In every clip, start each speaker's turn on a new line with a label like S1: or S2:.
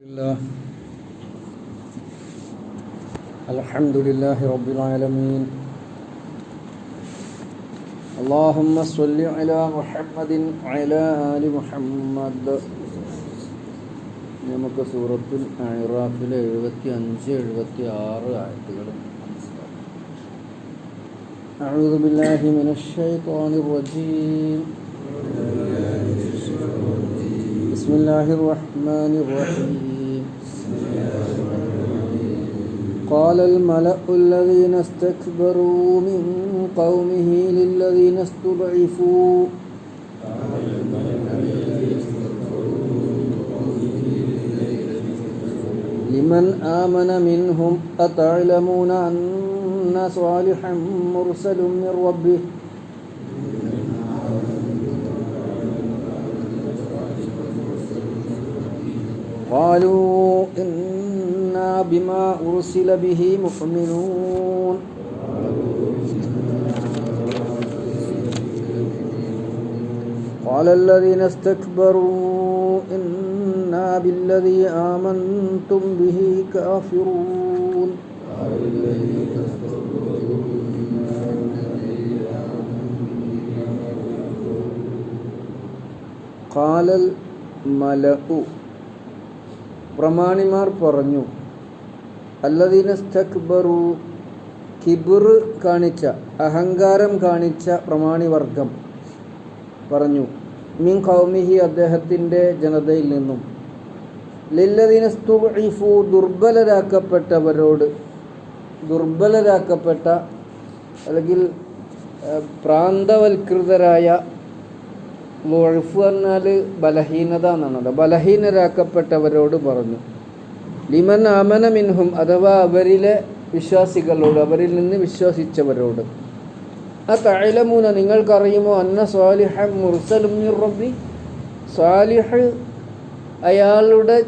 S1: الله الحمد لله رب العالمين اللهم صل على محمد وعلى آل محمد നമുക്ക് സൂറത്തുൽ അറാഫിലെ എഴുപത്തി അഞ്ച് എഴുപത്തി ആറ് ആയത്തുകളും أعوذ بالله من الشيطان بسم الله الرحمن الرحيم. قال الملأ الذين استكبروا من قومه للذين استضعفوا. لمن آمن منهم أتعلمون أن صالحا مرسل من ربه؟ قالوا إنا بما أرسل به مؤمنون. قال الذين استكبروا إنا بالذي آمنتم به كافرون. قال الملأ പ്രമാണിമാർ പറഞ്ഞു അല്ലദീന സ്തക്ബറു കിബിർ കാണിച്ച അഹങ്കാരം കാണിച്ച പ്രമാണിവർഗം പറഞ്ഞു. മിൻ കൗമിഹി അദ്ദേഹത്തിന്റെ ജനതയിൽ നിന്നും ലില്ലദീന സ്തുഇഫു ദുർബലരാക്കപ്പെട്ടവരോട് ദുർബലരാക്കപ്പെട്ട അല്ലെങ്കിൽ പ്രാന്തവൽകൃതരായ മുഴഫ് പറഞ്ഞാൽ ബലഹീനത എന്നാണല്ലോ ബലഹീനരാക്കപ്പെട്ടവരോട് പറഞ്ഞു. ലിമൻ അമന മിൻഹും അഥവാ അവരിലെ വിശ്വാസികളോട് അവരിൽ നിന്ന് വിശ്വസിച്ചവരോട്. ആ തഴലമൂന നിങ്ങൾക്കറിയുമോ? അന്ന സ്വാലിഹ മുർസലുമി മിർ റബ്ബി. സ്വാലിഹ് അയാളുടെ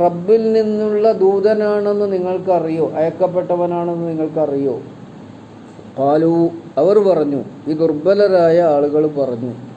S1: റബ്ബിൽ നിന്നുള്ള ദൂതനാണെന്ന് നിങ്ങൾക്കറിയോ? അയക്കപ്പെട്ടവനാണെന്ന് നിങ്ങൾക്കറിയോ? കാലു അവർ പറഞ്ഞു. ഈ ദുർബലരായ ആളുകൾ പറഞ്ഞു.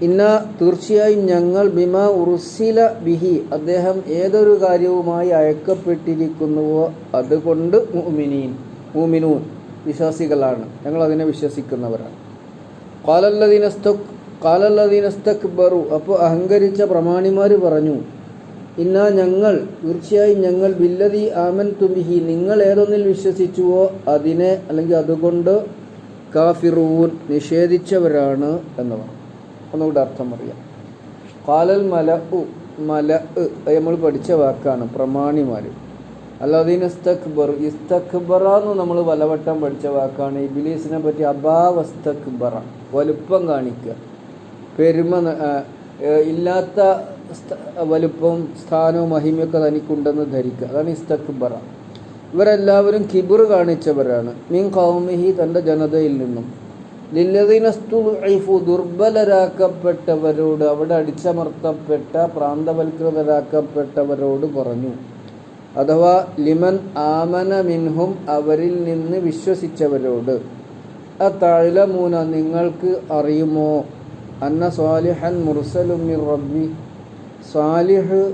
S1: ഇന്ന തീർച്ചയായും ഞങ്ങൾ ബിമ ഉർസില ബിഹി അദ്ദേഹം ഏതൊരു കാര്യവുമായി അയക്കപ്പെട്ടിരിക്കുന്നുവോ അതുകൊണ്ട് മുഅ്മിനീൻ മുഅ്മിനൂൻ വിശ്വാസികളാണ്. ഞങ്ങൾ അതിനെ വിശ്വസിക്കുന്നവരാണ്. കാലല്ലദീനസ്തക് കാലല്ലദീനസ്തക് ബറു അപ്പോൾ അഹങ്കരിച്ച പ്രമാണിമാർ പറഞ്ഞു ഇന്ന ഞങ്ങൾ തീർച്ചയായും ഞങ്ങൾ ബില്ലതി ആമൻ തുബിഹി നിങ്ങൾ ഏതൊന്നിൽ വിശ്വസിച്ചുവോ അതിനെ അല്ലെങ്കിൽ അതുകൊണ്ട് കാഫിറൂൻ നിഷേധിച്ചവരാണ് എന്ന് പറഞ്ഞു ഒന്നുകൂടെ അർത്ഥം അറിയാം കാലൽ മല ഉ മല നമ്മൾ പഠിച്ച വാക്കാണ് പ്രമാണിമാർ അല്ലാതീൻ ഇസ്തക്ബർ ഇസ്തക്ബറ എന്ന് നമ്മൾ പലവട്ടം പഠിച്ച വാക്കാണ് ഇബിലീസിനെ പറ്റി അബാവസ്തക്ബറ വലുപ്പം കാണിക്കുക. പെരുമ ഇല്ലാത്ത വലുപ്പവും സ്ഥാനവും മഹിമയൊക്കെ തനിക്കുണ്ടെന്ന് ധരിക്കുക. അതാണ് ഇസ്തക്ബറ. ഇവരെല്ലാവരും കിബിർ കാണിച്ചവരാണ്. മീൻ കൗമിഹി തന്റെ ജനതയിൽ നിന്നും. ലില്ലദീനസ്തുഇഫു ദുർബലരാക്കപ്പെട്ടവരോട് അവിടെ അടിച്ചമർത്തപ്പെട്ട പ്രാന്തവൽകൃതരാക്കപ്പെട്ടവരോട് പറഞ്ഞു. അഥവാ ലിമൻ ആമന മിൻഹും അവരിൽ നിന്ന് വിശ്വസിച്ചവരോട് ആ തഴലമൂന നിങ്ങൾക്ക് അറിയുമോ? അന്ന സ്വാലിഹൻ മുർസലുമി റബ്ബി. സ്വാലിഹ്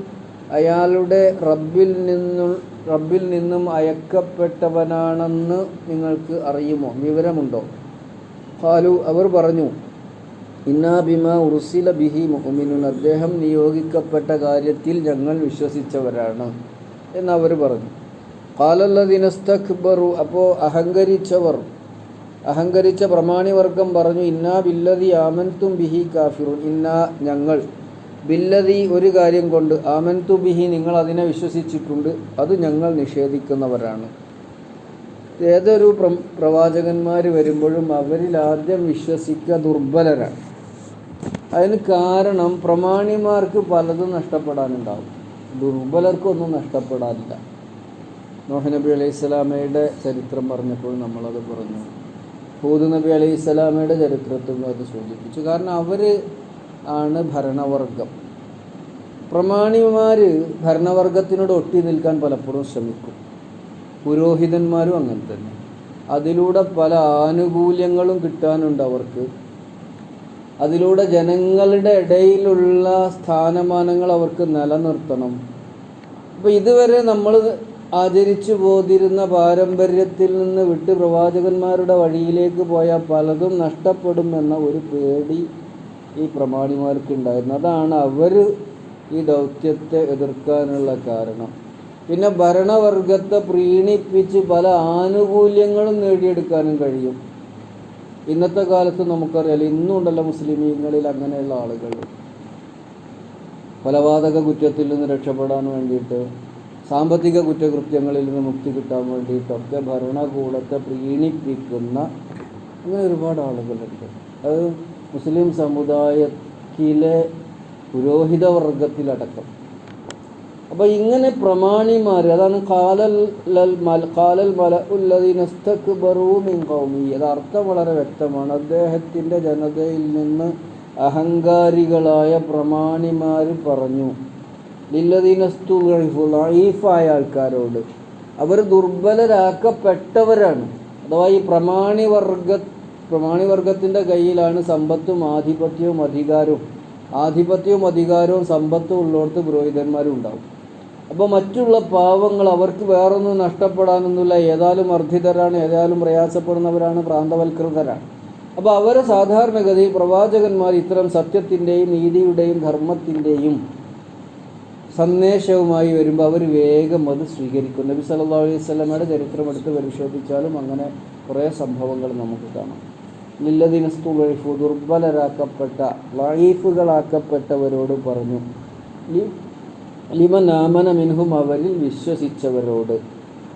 S1: അയാളുടെ റബ്ബിൽ നിന്നും റബ്ബിൽ നിന്നും അയക്കപ്പെട്ടവനാണെന്ന് നിങ്ങൾക്ക് അറിയുമോ? വിവരമുണ്ടോ? ഖാലു അവർ പറഞ്ഞു ഇന്നാ ബിമ ഉറുസില ബിഹി മുഹമ്മിനു അദ്ദേഹം നിയോഗിക്കപ്പെട്ട കാര്യത്തിൽ ഞങ്ങൾ വിശ്വസിച്ചവരാണ്. എന്നവർ പറഞ്ഞു. കാലല്ലതിനസ്തഖ്ബറു അപ്പോൾ അഹങ്കരിച്ചവർ അഹങ്കരിച്ച പ്രമാണിവർഗം പറഞ്ഞു ഇന്നാ ബില്ലതി ആമൻതും ബിഹി കാഫിറു ഇന്നാ ഞങ്ങൾ ബില്ലതി ഒരു കാര്യം കൊണ്ട് ആമൻതു ബിഹി നിങ്ങൾ അതിനെ വിശ്വസിച്ചിട്ടുണ്ട് അത് ഞങ്ങൾ നിഷേധിക്കുന്നവരാണ്. ഏതൊരു പ്ര പ്രവാചകന്മാർ വരുമ്പോഴും അവരിൽ ആദ്യം വിശ്വസിക്കുക ദുർബലരാണ്. അതിന് കാരണം പ്രമാണിമാർക്ക് പലതും നഷ്ടപ്പെടാനുണ്ടാവും. ദുർബലർക്കൊന്നും നഷ്ടപ്പെടാനില്ല. നോഹ നബി അലൈഹി സ്വലാമയുടെ ചരിത്രം പറഞ്ഞപ്പോൾ നമ്മളത് പറഞ്ഞു. ഹൂദ് നബി അലൈഹി സ്വലാമയുടെ ചരിത്രത്തും അത് സൂചിപ്പിച്ചു. കാരണം അവർ ആണ് ഭരണവർഗം. പ്രമാണിമാർ ഭരണവർഗത്തിനോട് ഒട്ടി നിൽക്കാൻ പലപ്പോഴും ശ്രമിക്കും. പുരോഹിതന്മാരും അങ്ങനെ തന്നെ. അതിലൂടെ പല ആനുകൂല്യങ്ങളും കിട്ടാനുണ്ട് അവർക്ക്. അതിലൂടെ ജനങ്ങളുടെ ഇടയിലുള്ള സ്ഥാനമാനങ്ങൾ അവർക്ക് നിലനിർത്തണം. അപ്പോൾ ഇതുവരെ നമ്മൾ ആചരിച്ചു പോതിരുന്ന പാരമ്പര്യത്തിൽ നിന്ന് വിട്ട് പ്രവാചകന്മാരുടെ വഴിയിലേക്ക് പോയാൽ പലതും നഷ്ടപ്പെടും എന്ന ഒരു പേടി ഈ പ്രമാണിമാർക്ക് ഉണ്ടായിരുന്നു അതാണ് അവർ ഈ ദൗത്യത്തെ എതിർക്കാനുള്ള കാരണം. പിന്നെ ഭരണവർഗത്തെ പ്രീണിപ്പിച്ച് പല ആനുകൂല്യങ്ങളും നേടിയെടുക്കാനും കഴിയും. ഇന്നത്തെ കാലത്ത് നമുക്കറിയാം ഇന്നും ഉണ്ടല്ലോ മുസ്ലിമീങ്ങളിൽ അങ്ങനെയുള്ള ആളുകൾ. കൊലപാതക കുറ്റത്തിൽ നിന്ന് രക്ഷപ്പെടാൻ വേണ്ടിയിട്ട് സാമ്പത്തിക കുറ്റകൃത്യങ്ങളിൽ നിന്ന് മുക്തി കിട്ടാൻ വേണ്ടിയിട്ടൊക്കെ ഭരണകൂടത്തെ പ്രീണിപ്പിക്കുന്ന അങ്ങനെ ഒരുപാട് ആളുകളുണ്ട്. അത് മുസ്ലിം സമുദായത്തിലെ പുരോഹിത വർഗത്തിലടക്കം അപ്പോൾ ഇങ്ങനെ പ്രമാണിമാർ അതാണ് കാലൽ കാലൽ മല ഉല്ലദീനസ്തക്ബറൂമിൻ കൗമി അത് അർത്ഥം വളരെ വ്യക്തമാണ്. അദ്ദേഹത്തിന്റെ ജനതയിൽ നിന്ന് അഹങ്കാരികളായ പ്രമാണിമാർ പറഞ്ഞു ലില്ലദീനസ്തു ആൾക്കാരോട്. അവർ ദുർബലരാക്കപ്പെട്ടവരാണ്. അഥവാ ഈ പ്രമാണിവർഗ പ്രമാണിവർഗത്തിന്റെ പ്രമാണി കയ്യിലാണ് സമ്പത്തും ആധിപത്യവും അധികാരവും. ആധിപത്യവും അധികാരവും സമ്പത്തും ഉള്ളിടത്ത് പുരോഹിതന്മാരും ഉണ്ടാവും അപ്പോൾ മറ്റുള്ള പാവങ്ങൾ അവർക്ക് വേറൊന്നും നഷ്ടപ്പെടാനൊന്നുമില്ല. ഏതായാലും വർദ്ധിതരാണ് ഏതായാലും പ്രയാസപ്പെടുന്നവരാണ് പ്രാന്തവൽകൃതരാണ് അപ്പോൾ അവരെ സാധാരണഗതിയിൽ പ്രവാചകന്മാർ ഇത്തരം സത്യത്തിന്റെയും നീതിയുടെയും ധർമ്മത്തിന്റെയും സന്ദേശവുമായി വരുമ്പോൾ അവർ വേഗം അത് സ്വീകരിക്കും. നബി സല്ലാ അലൈഹി സ്വലമയുടെ ചരിത്രം എടുത്ത് പരിശോധിച്ചാലും അങ്ങനെ കുറേ സംഭവങ്ങൾ നമുക്ക് കാണാം. ലില്ലദിനസ്തു വൈഫു ദുർബലരാക്കപ്പെട്ട വൈഫുകളാക്കപ്പെട്ടവരോട് പറഞ്ഞു ലി- ലിമൻ ആമന മിൻഹും അവരിൽ വിശ്വസിച്ചവരോട്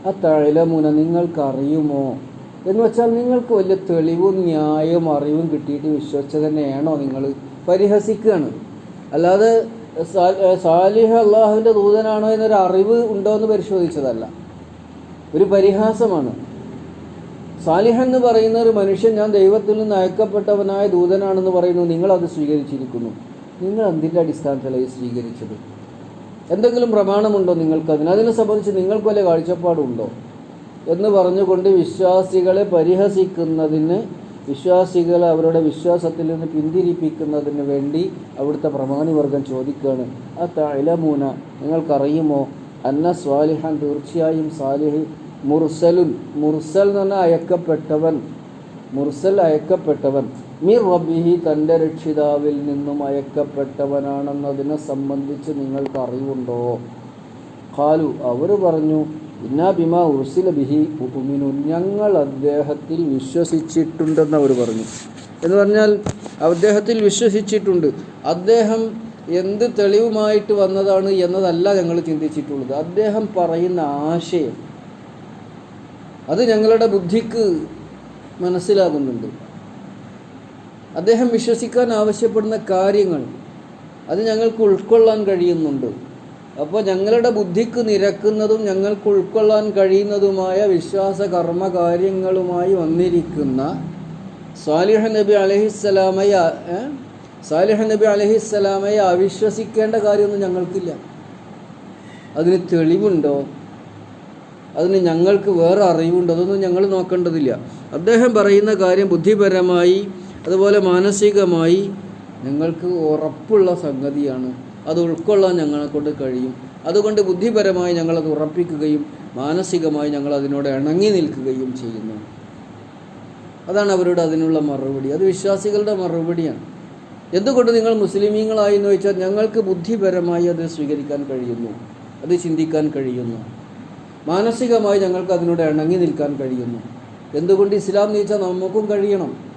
S1: ആ തഴലമുന നിങ്ങൾക്കറിയുമോ? എന്ന് വെച്ചാൽ നിങ്ങൾക്ക് വലിയ തെളിവും ന്യായവും അറിവും കിട്ടിയിട്ട് വിശ്വസിച്ചത് തന്നെയാണോ നിങ്ങൾ പരിഹസിക്കുകയാണ്. അല്ലാതെ സാലിഹ് അള്ളാഹുവിന്റെ ദൂതനാണോ എന്നൊരു അറിവ് ഉണ്ടോ എന്ന് പരിശോധിച്ചതല്ല. ഒരു പരിഹാസമാണ്. സാലിഹ് എന്ന് പറയുന്ന ഒരു മനുഷ്യൻ ഞാൻ ദൈവത്തിൽ നിന്ന് അയക്കപ്പെട്ടവനായ ദൂതനാണെന്ന് പറയുന്നു നിങ്ങളത് സ്വീകരിച്ചിരിക്കുന്നു. നിങ്ങൾ എന്തിന്റെ അടിസ്ഥാനത്തിലായി സ്വീകരിച്ചത്? എന്തെങ്കിലും പ്രമാണമുണ്ടോ നിങ്ങൾക്ക് അതിന് അതിനെ സംബന്ധിച്ച് നിങ്ങൾക്ക് വല്ല കാഴ്ചപ്പാടുണ്ടോ? എന്ന് പറഞ്ഞുകൊണ്ട് വിശ്വാസികളെ പരിഹസിക്കുന്നതിന് വിശ്വാസികളെ അവരുടെ വിശ്വാസത്തിൽ നിന്ന് പിന്തിരിപ്പിക്കുന്നതിന് വേണ്ടി അവിടുത്തെ പ്രമാണിവർഗം ചോദിക്കുകയാണ്. ആ തലമൂന നിങ്ങൾക്കറിയുമോ? അന്ന സ്വാലിഹൻ തീർച്ചയായും സാലിഹ് മുർസലുൻ. മുർസൽ എന്ന് പറഞ്ഞാൽ അയക്കപ്പെട്ടവൻ. മുർസൽ അയക്കപ്പെട്ടവൻ. മിർ റബ്ബിഹി തന്റെ രക്ഷിതാവിൽ നിന്നും അയക്കപ്പെട്ടവനാണെന്നതിനെ സംബന്ധിച്ച് നിങ്ങൾക്ക് അറിവുണ്ടോ? ഖാലു അവർ പറഞ്ഞു ഇന്നാ ഉർസില ബിഹി ഉമിനു. ഞങ്ങൾ അദ്ദേഹത്തിൽ വിശ്വസിച്ചിട്ടുണ്ടെന്ന് അവർ പറഞ്ഞു. എന്ന് പറഞ്ഞാൽ അദ്ദേഹത്തിൽ വിശ്വസിച്ചിട്ടുണ്ട്. അദ്ദേഹം എന്ത് തെളിവുമായിട്ട് വന്നതാണ് എന്നതല്ല ഞങ്ങൾ ചിന്തിച്ചിട്ടുള്ളത്. അദ്ദേഹം പറയുന്ന ആശയം അത് ഞങ്ങളുടെ ബുദ്ധിക്ക് മനസ്സിലാകുന്നുണ്ട്. അദ്ദേഹം വിശ്വസിക്കാൻ ആവശ്യപ്പെടുന്ന കാര്യങ്ങൾ അത് ഞങ്ങൾക്ക് ഉൾക്കൊള്ളാൻ കഴിയുന്നുണ്ട്. അപ്പോൾ ഞങ്ങളുടെ ബുദ്ധിക്ക് നിരക്കുന്നതും ഞങ്ങൾക്ക് ഉൾക്കൊള്ളാൻ കഴിയുന്നതുമായ വിശ്വാസ കർമ്മ കാര്യങ്ങളുമായി വന്നിരിക്കുന്ന സാലിഹ നബി അലഹിസ്സലാമയെ സാലിഹ നബി അലഹിസ്സലാമയെ അവിശ്വസിക്കേണ്ട കാര്യമൊന്നും ഞങ്ങൾക്കില്ല. അതിന് തെളിവുണ്ടോ? അതിന് ഞങ്ങൾക്ക് വേറെ അറിവുണ്ടോ? അതൊന്നും ഞങ്ങൾ നോക്കേണ്ടതില്ല. അദ്ദേഹം പറയുന്ന കാര്യം ബുദ്ധിപരമായി അതുപോലെ മാനസികമായി നിങ്ങൾക്ക് ഉറപ്പുള്ള സംഗതിയാണ്. അത് ഉൾക്കൊള്ളാൻ ഞങ്ങളെ കൊണ്ട് കഴിയും. അതുകൊണ്ട് ബുദ്ധിപരമായി ഞങ്ങളത് ഉറപ്പിക്കുകയും മാനസികമായി ഞങ്ങൾ അതിനോട് ഇണങ്ങി നിൽക്കുകയും ചെയ്യുന്നു. അതാണ് അവരുടെ അതിനുള്ള മറുപടി. അത് വിശ്വാസികളുടെ മറുപടിയാണ്. എന്തുകൊണ്ട് നിങ്ങൾ മുസ്ലിമീങ്ങളായി എന്ന് ചോദിച്ചാൽ ഞങ്ങൾക്ക് ബുദ്ധിപരമായി അത് സ്വീകരിക്കാൻ കഴിയുന്നു. അത് ചിന്തിക്കാൻ കഴിയുന്നു. മാനസികമായി ഞങ്ങൾക്ക് അതിനോട് ഇണങ്ങി നിൽക്കാൻ കഴിയുന്നു. എന്തുകൊണ്ട് ഇസ്ലാം എന്ന് വെച്ചാൽ നമുക്കും കഴിയണം.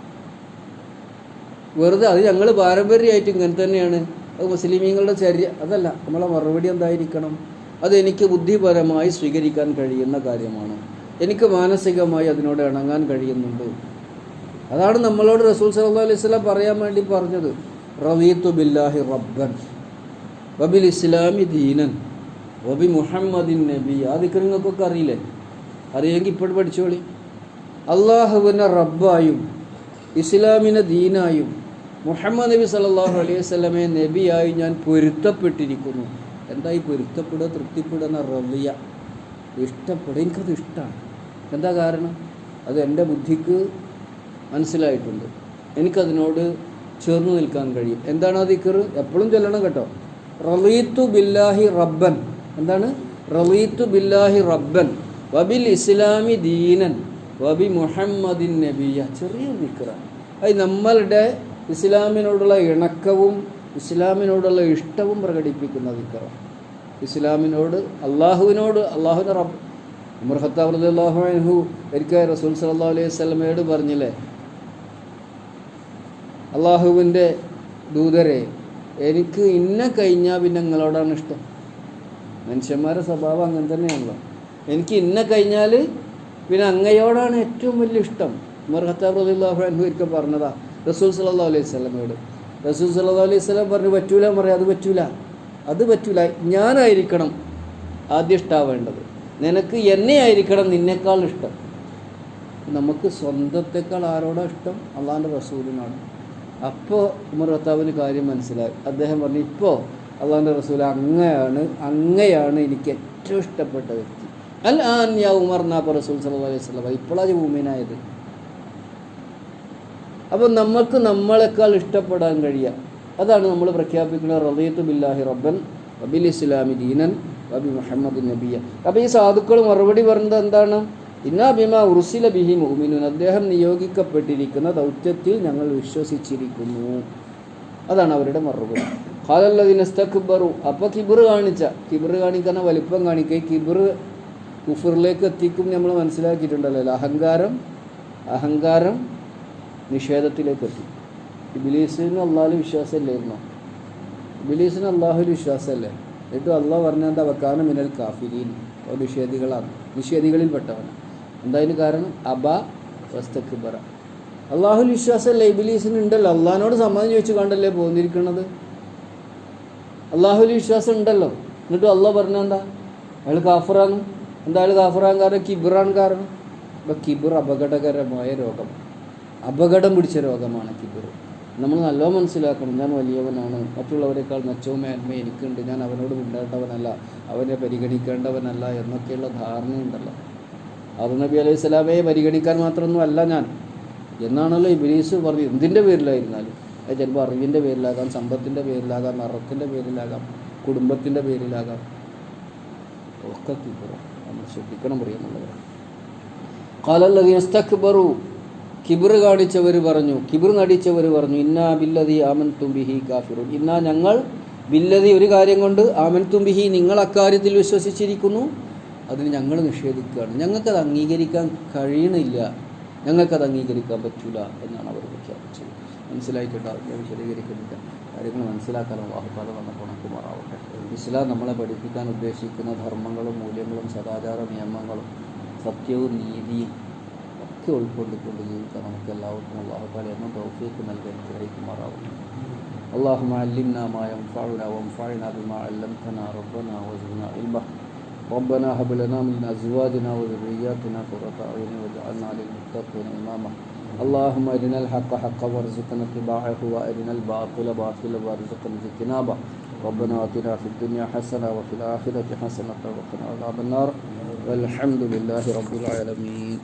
S1: വെറുതെ അത് ഞങ്ങൾ പാരമ്പര്യമായിട്ട് ഇങ്ങനെ തന്നെയാണ്. അത് മുസ്ലിമീങ്ങളുടെ ചര്യ അതല്ല നമ്മളെ മറുപടി എന്തായിരിക്കണം? അതെനിക്ക് ബുദ്ധിപരമായി സ്വീകരിക്കാൻ കഴിയുന്ന കാര്യമാണ്. എനിക്ക് മാനസികമായി അതിനോട് ഇണങ്ങാൻ കഴിയുന്നുണ്ട്. അതാണ് നമ്മളോട് റസൂൽ സല്ലല്ലാഹു അലൈഹി വസല്ലം പറയാൻ വേണ്ടി പറഞ്ഞത്. റവീത്തു ബില്ലാഹി റബ്ബൻ വബിൽ ഇസ്ലാമി ദീനൻ വബി മുഹമ്മദിൻ നബി. ആ നിങ്ങൾക്കൊക്കെ അറിയില്ലേ? അറിയെങ്കിൽ ഇപ്പോഴും പഠിച്ചോളി. അള്ളാഹുവിനെ റബ്ബായും ഇസ്ലാമിനെ ദീനായും മുഹമ്മദ് നബി സല്ലല്ലാഹു അലൈഹി വസല്ലമയെ നബിയായി ഞാൻ പൊരുത്തപ്പെട്ടിരിക്കുന്നു. എന്തായി പൊരുത്തപ്പെടുക തൃപ്തിപ്പെടുക എന്ന റവിയ ഇഷ്ടപ്പെടുക എനിക്കത് ഇഷ്ടമാണ്. എന്താ കാരണം? അത് എന്റെ ബുദ്ധിക്ക് മനസ്സിലായിട്ടുണ്ട്. എനിക്കതിനോട് ചേർന്ന് നിൽക്കാൻ കഴിയും. എന്താണ് ആ ദിക്കർ എപ്പോഴും ചൊല്ലണം കേട്ടോ. റലീത്തു ബില്ലാഹി റബ്ബൻ. എന്താണ്? റലീത്തു ബില്ലാഹി റബ്ബൻ. വബിൽ ഇസ്ലാമി ദീനൻ. വബി മുഹമ്മദിൻ നബിയ. ചെറിയ നിക്കറാണ് അത് നമ്മളുടെ ഇസ്ലാമിനോടുള്ള ഇണക്കവും ഇസ്ലാമിനോടുള്ള ഇഷ്ടവും പ്രകടിപ്പിക്കുന്ന ദിക്കറാണ്. ഇസ്ലാമിനോട് അള്ളാഹുവിനോട് അള്ളാഹുവിന്റെ റബ്ബ്. ഉമർ ഖത്താബ് റളിയല്ലാഹു അൻഹു റസൂൽ സല്ലല്ലാഹു അലൈഹി വസല്ലമയോട് പറഞ്ഞില്ലേ അള്ളാഹുവിന്റെ ദൂതരെ എനിക്ക് ഇന്ന കഴിഞ്ഞാൽ പിന്നെ നിങ്ങളോടാണ് ഇഷ്ടം. മനുഷ്യന്മാരുടെ സ്വഭാവം അങ്ങനെ തന്നെയാണല്ലോ. എനിക്ക് ഇന്ന കഴിഞ്ഞാൽ പിന്നെ അങ്ങയോടാണ് ഏറ്റവും വലിയ ഇഷ്ടം. ഉമർ ഖത്താബ് റളിയല്ലാഹു അൻഹു ഒരിക്കൽ പറഞ്ഞതാ റസൂൽ സല്ലാ അലൈഹി സ്വലമയോട് റസൂൽ സല്ലാ അലൈഹി സ്വലം പറഞ്ഞു പറ്റൂല പറയാം അത് പറ്റൂല. അത് പറ്റൂല. ഞാനായിരിക്കണം ആദ്യം ഇഷ്ടാവേണ്ടത്. നിനക്ക് എന്നെ ആയിരിക്കണം നിന്നേക്കാൾ ഇഷ്ടം. നമുക്ക് സ്വന്തത്തെക്കാൾ ആരോടാ ഇഷ്ടം? അള്ളാഹാന്റെ റസൂലിനാണ് അപ്പോൾ ഉമർ റത്താവിന് കാര്യം മനസ്സിലായി. അദ്ദേഹം പറഞ്ഞു ഇപ്പോൾ അള്ളാഹാന്റെ റസൂൽ അങ്ങയാണ് അങ്ങയാണ് എനിക്ക് ഏറ്റവും ഇഷ്ടപ്പെട്ട വ്യക്തി. അൽ യാ ഉമർ നാപ്പ റസൂൽ സല്ലാ അലൈഹി സ്വലം ഇപ്പോഴാണ് ഭൂമിനായത് അപ്പോൾ നമുക്ക് നമ്മളെക്കാൾ ഇഷ്ടപ്പെടാൻ കഴിയുക അതാണ് നമ്മൾ പ്രഖ്യാപിക്കുന്ന റളിയത്തു ബില്ലാഹി റബ്ബൻ അബിൽ ഇസ്ലാമി ദീനൻ അബി മുഹമ്മദ് നബിയ. അപ്പോൾ ഈ സാധുക്കൾ മറുപടി പറഞ്ഞത് എന്താണ്? ഇന്നാ ബിമ ഉറുസില ബിഹി മുഹ്മിനുൻ അദ്ദേഹം നിയോഗിക്കപ്പെട്ടിരിക്കുന്ന ദൗത്യത്തിൽ ഞങ്ങൾ വിശ്വസിച്ചിരിക്കുന്നു. അതാണ് അവരുടെ മറുപടി. ഖാലല്ലതിനസ്തക്ബറു അപ്പോൾ കിബിർ കാണിച്ച കിബിർ കാണിക്കുന്ന വലിപ്പം കാണിക്കുക കിബിർ കുഫറിലേക്ക് എത്തിക്കും നമ്മൾ മനസ്സിലാക്കിയിട്ടുണ്ടല്ലോ. അഹങ്കാരം അഹങ്കാരം നിഷേധത്തിലേക്ക് എത്തി ഇബിലീസിന് അള്ളാഹുൽ വിശ്വാസമല്ലായിരുന്നോ? ഇബിലീസിന് അള്ളാഹുൽ വിശ്വാസമല്ലേ? എന്നിട്ട് അള്ളാഹ് പറഞ്ഞാൽ എന്താ? വെക്കാനും മിനൽ കാഫിരീൻ. നിഷേധികളാണ്. നിഷേധികളിൽപ്പെട്ടവൻ എന്തായാലും കാരണം? അബ വസ്തക്ബറ. അള്ളാഹുൽ വിശ്വാസമല്ലേ? ഇബിലീസിന് ഉണ്ടല്ലോ. അള്ളാഹിനോട് സമ്മതം ചോദിച്ചു കണ്ടല്ലേ പോന്നിരിക്കുന്നത് അള്ളാഹുൽ വിശ്വാസം ഉണ്ടല്ലോ. എന്നിട്ട് അള്ളാഹ് പറഞ്ഞ എന്താ? അയാൾ കാഫറാണ്. എന്തായാലും കാഫറാൻ കാരണം കിബിറാൻ കാരണം. അപ്പം കിബിർ അപകടകരമായ രോഗം. അപകടം പിടിച്ച രോഗമാണ് കിബിർ. നമ്മൾ നല്ലോ മനസ്സിലാക്കണം. ഞാൻ വലിയവനാണ്. മറ്റുള്ളവരെക്കാൾ മെച്ചവും മേന്മയും എനിക്കുണ്ട്. ഞാൻ അവനോട് മിണ്ടേണ്ടവനല്ല അവനെ പരിഗണിക്കേണ്ടവനല്ല എന്നൊക്കെയുള്ള ധാരണയുണ്ടല്ലോ. അറു നബി അലൈഹി സ്വലാമയെ പരിഗണിക്കാൻ മാത്രമൊന്നും അല്ല ഞാൻ. എന്നാണല്ലോ ഇബിലീസ് പറഞ്ഞു എന്തിന്റെ പേരിലായിരുന്നാലും. അത് ചിലപ്പോൾ അറിവിന്റെ പേരിലാകാം സമ്പത്തിന്റെ പേരിലാകാം നിറത്തിന്റെ പേരിലാകാം കുടുംബത്തിന്റെ പേരിലാകാം. ഒക്കെ കിബിറ. നമ്മൾ ശ്രദ്ധിക്കണം പ്രിയമുള്ളവർ കാലല്ലതീനസ്തക്ബറു കിബിർ കാണിച്ചവർ പറഞ്ഞു കിബിർ നടിച്ചവർ പറഞ്ഞു ഇന്നാ ബില്ലതി ആമൻ തുംബിഹി കാഫിറു ഇന്നാ ഞങ്ങൾ ബില്ലതി ഒരു കാര്യം കൊണ്ട് ആമൻ തുംബിഹി നിങ്ങൾ അക്കാര്യത്തിൽ വിശ്വസിച്ചിരിക്കുന്നു. അതിന് ഞങ്ങൾ നിഷേധിക്കുകയാണ്. ഞങ്ങൾക്കത് അംഗീകരിക്കാൻ കഴിയണില്ല. ഞങ്ങൾക്കത് അംഗീകരിക്കാൻ പറ്റില്ല എന്നാണ് അവർ പ്രഖ്യാപിച്ചത്. മനസ്സിലായിട്ടുണ്ട് ഞാൻ വിശദീകരിക്കുന്നില്ല. കാര്യങ്ങൾ മനസ്സിലാക്കാനും വാഹുപാത വന്ന ഗുണക്കുമാറാവട്ടെ ഇസ്ലാം നമ്മളെ പഠിപ്പിക്കാൻ ഉദ്ദേശിക്കുന്ന ധർമ്മങ്ങളും മൂല്യങ്ങളും സദാചാര നിയമങ്ങളും സത്യവും നീതിയും ഒക്കെ ഉൾക്കൊണ്ടിക്കൊണ്ട് ജീവിക്കാൻ നമുക്ക് എല്ലാവർക്കും അള്ളാഹുപാല എന്നും തൗഫീക്ക് നൽകാൻ ഗ്രഹിക്കുമാറാവും اللهم علمنا ما ينفعنا وانفعنا بما علمتنا ربنا وزدنا علما ربنا هب لنا من ازواجنا وذرياتنا قرة اعين واجعلنا للمتقين اماما اللهم ارنا الحق حقا وارزقنا اتباعه وارنا الباطل باطلا وارزقنا اجتنابه ربنا اتنا في الدنيا حسنه وفي الاخره حسنه وقنا عذاب النار والحمد لله رب العالمين